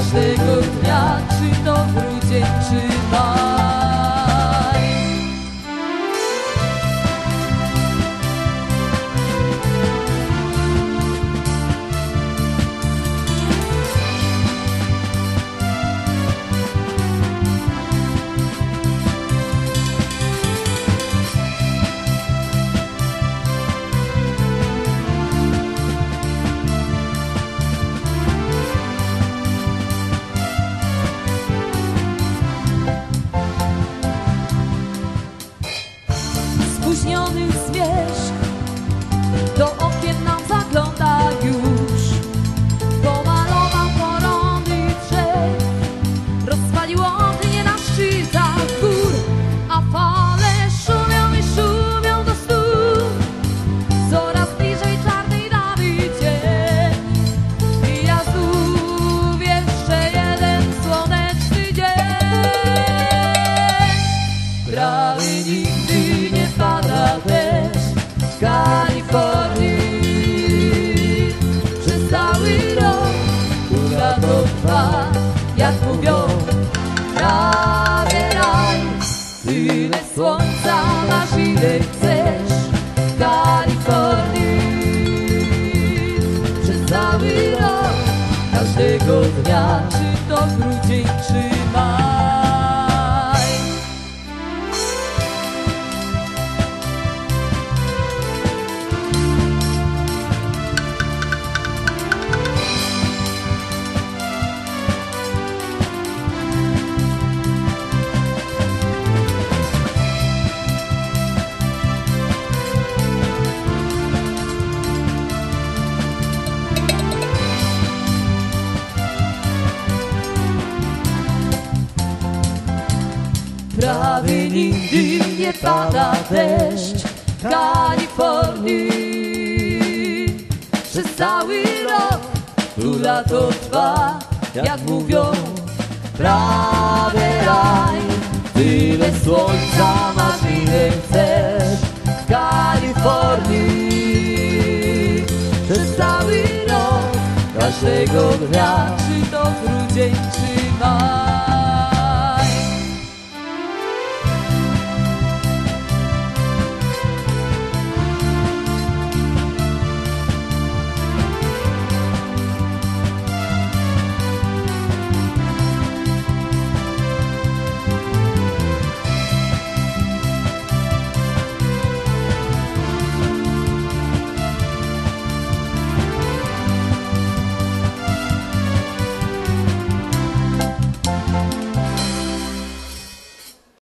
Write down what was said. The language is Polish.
każdego dnia, czy to w grudzień, czy na yes. Słońca masz ile chcesz w Kalifornii. Przez cały rok, każdego dnia, czy to grudzień, Prawie nigdy nie pada deszcz w Kalifornii. Przez cały rok tu lato trwa, jak mówią, prawie raj. Tyle słońca masz, ile chcesz w Kalifornii. Przez cały rok, każdego dnia, czy to grudzień, czy maj.